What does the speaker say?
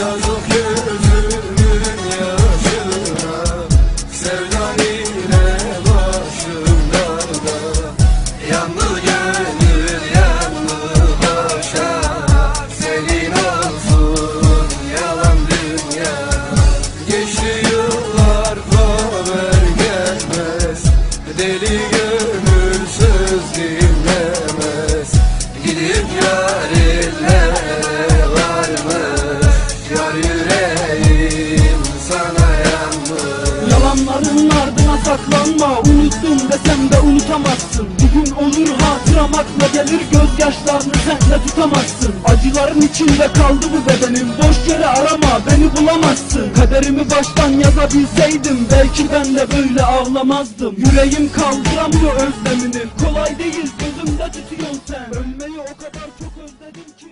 Yazık yüzümün yaşına Sevdan diyeyim sana yalnız. Yalanların ardına saklanma. Unuttum desem de unutamazsın. Bugün olur hatıram akla gelir. Gözyaşlarını sen de tutamazsın. Acıların içinde kaldı bu bedenim. Boş yere arama beni bulamazsın. Kaderimi baştan yazabilseydim Belki ben de böyle ağlamazdım. Yüreğim kaldıramıyor özlemini. Kolay değil gözümde tutuyorsun sen. Ölmeyi o kadar çok özledim ki.